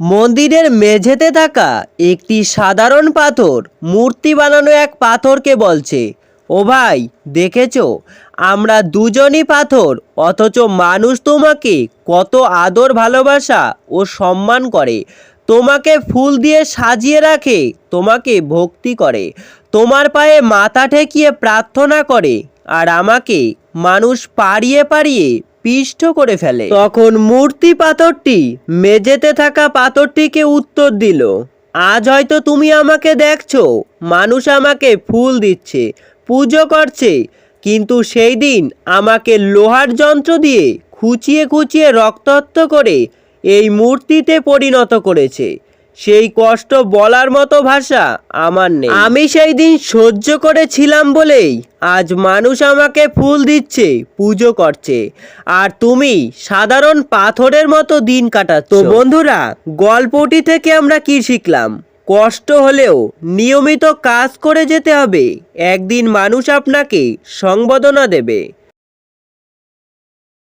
মন্দিরের মেঝেতে থাকা একটি সাধারণ পাথর মূর্তি বানানো এক পাথরকে বলছে। ও ভাই, দেখেছ? আমরা দুজনই পাথর, অথচ মানুষ তোমাকে কত আদর, ভালোবাসা ও সম্মান করে। তোমাকে ফুল দিয়ে সাজিয়ে রাখে, তোমাকে ভক্তি করে। তোমার পায়ে মাথা ঠেকিয়ে প্রার্থনা করে, আর আমাকে মানুষ পাড়িয়ে পাড়িয়ে পিষ্ট করে ফেলে। তখন মূর্তি পাথরটি, মেঝেতে থাকা পাথরটিকে উত্তর দিল, আজ হয়তো তুমি আমাকে দেখছ, মানুষ আমাকে ফুল দিচ্ছে, পুজো করছে, কিন্তু সেই দিন আমাকে লোহার যন্ত্র দিয়ে খুঁচিয়ে খুঁচিয়ে রক্তাক্ত করে এই মূর্তিতে পরিণত করেছে। সেই কষ্ট বলার মতো ভাষা আমার নেই। আমি সেই দিন সহ্য করেছিলাম বলেই আজ মানুষ আমাকে ফুল দিচ্ছে, পুজো করছে। আর তুমি সাধারণ পাথরের মতো দিন কাটাচ্ছ। তো বন্ধুরা, গল্পটি থেকে আমরা কি শিখলাম? কষ্ট হলেও নিয়মিত কাজ করে যেতে হবে। একদিন মানুষ আপনাকে সংবর্ধনা দেবে।